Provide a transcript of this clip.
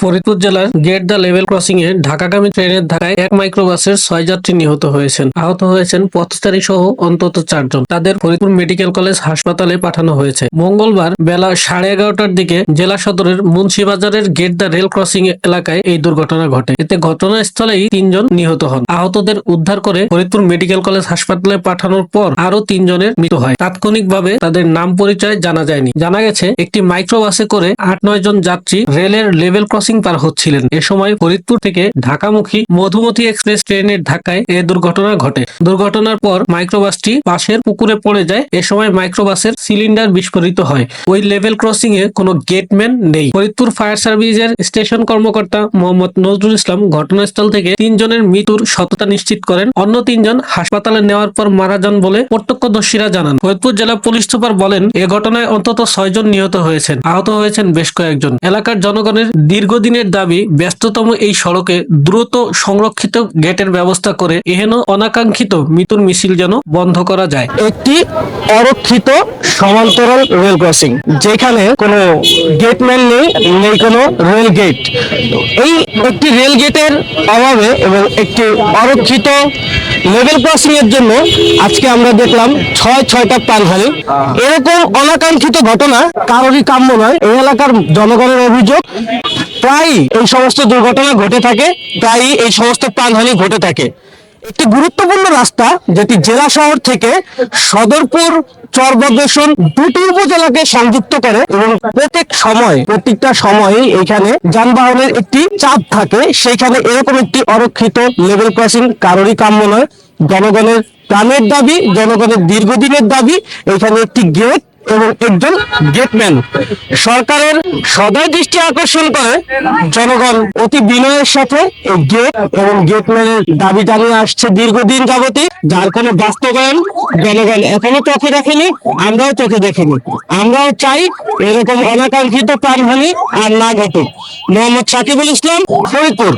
ফরিদপুর জেলার gate the level crossing এ ঢাকাগামী ট্রেনের ধাক্কায় এক মাইক্রোবাসের ছয় যাত্রী নিহত হয়েছেন। আহত হয়েছেন পথচারী সহ অন্তত চারজন। তাদের ফরিদপুর মেডিকেল কলেজ হাসপাতালে পাঠানো হয়েছে। মঙ্গলবার বেলা সাড়ে এগারোটার দিকে জেলা সদরের মুন্সিবাজারের গেট দ্য রেল ক্রসিং এলাকায় এই দুর্ঘটনা ঘটে। এতে ঘটনাস্থলেই তিনজন নিহত হন। আহতদের উদ্ধার করে ফরিদপুর মেডিকেল কলেজ হাসপাতালে পাঠানোর পর আরও তিনজনের মৃত্যু হয়। তাৎক্ষণিকভাবে তাদের নাম পরিচয় জানা যায়নি। জানা গেছে, একটি মাইক্রোবাসে করে আট নয় জন যাত্রী রেলের লেভেল ক্রসিং পার হচ্ছিলেন। এ সময় ফরিদপুর থেকে ঢাকামুখী মধুমতি এক্সপ্রেস ট্রেনের ধাক্কায় এ দুর্ঘটনা ঘটে। দুর্ঘটনার পর মাইক্রোবাসটি পাশের পুকুরে পড়ে যায়। এ সময় মাইক্রোবাসের সিলিন্ডার বিস্ফোরিত হয়। ওই লেভেল ক্রসিং এ কোনো গেটম্যান নেই। ফরিদপুর ফায়ার সার্ভিসের স্টেশন কর্মকর্তা মোহাম্মদ নজরুল ইসলাম ঘটনাস্থল থেকে তিনজনের মৃত্যুর সততা নিশ্চিত করেন। অন্য তিনজন হাসপাতালে নেওয়ার পর মারা যান বলে প্রত্যক্ষদর্শীরা জানান। ফরিদপুর জেলা পুলিশ সুপার বলেন, এ ঘটনায় অন্তত ছয়জন নিহত হয়েছেন। আহত হয়েছেন বেশ কয়েকজন। এলাকার জনগণের দীর্ঘদিনের দাবি, ব্যস্ততম এই সড়কে দ্রুত সংরক্ষিত গেটের ব্যবস্থা করে এহেন অনাকাঙ্ক্ষিত মৃত্যুর মিছিল যেন বন্ধ করা যায়। একটি অরক্ষিত সমান্তরাল রেল ক্রসিং, যেখানে কোনো গেটম্যান নেই নেই কোনো রেল গেট। এই একটি রেল গেটের অভাবে এবং একটি অরক্ষিত লেভেল ক্রসিং এর জন্য আজকে আমরা দেখলাম ছয়, ছয়টা প্রাণহানি। এরকম অনাকাঙ্ক্ষিত ঘটনা কারোরই কাম্য নয়। এই এলাকার জনগণের অভিযোগ প্রায় এই সমস্ত দুর্ঘটনা ঘটে থাকে, প্রায়ই এই সমস্ত প্রাণহানি ঘটে থাকে। একটি গুরুত্বপূর্ণ রাস্তা যেটি জেলা শহর থেকে সদরপুর চরবদ্রেশন দুটি উপজেলাকে সংযুক্ত করে এবং প্রত্যেক সময়, প্রত্যেকটা সময়ে এখানে যানবাহনের একটি চাপ থাকে। সেখানে এরকম একটি অরক্ষিত লেভেল ক্রসিং কারোরই কাম্য নয়। জনগণের প্রাণের দাবি, জনগণের দীর্ঘদিনের দাবি, এখানে একটি গেট এবং একজন গেটম্যান। সরকারের সদয় দৃষ্টি আকর্ষণ করে জনগণ অতি বিনয়ের সাথে এই গেট এবং গেটম্যানের দাবি জানিয়ে আসছে দীর্ঘদিন যাবতই, যার কোনো বাস্তবায়ন জনগণ এখনও চোখে দেখেনি, আমরাও চোখে দেখিনি। আমরাও চাই এরকম অনাকাঙ্ক্ষিত প্রাণহানি আর না ঘটুক। মোহাম্মদ সাকিবুল ইসলাম, ফরিদপুর।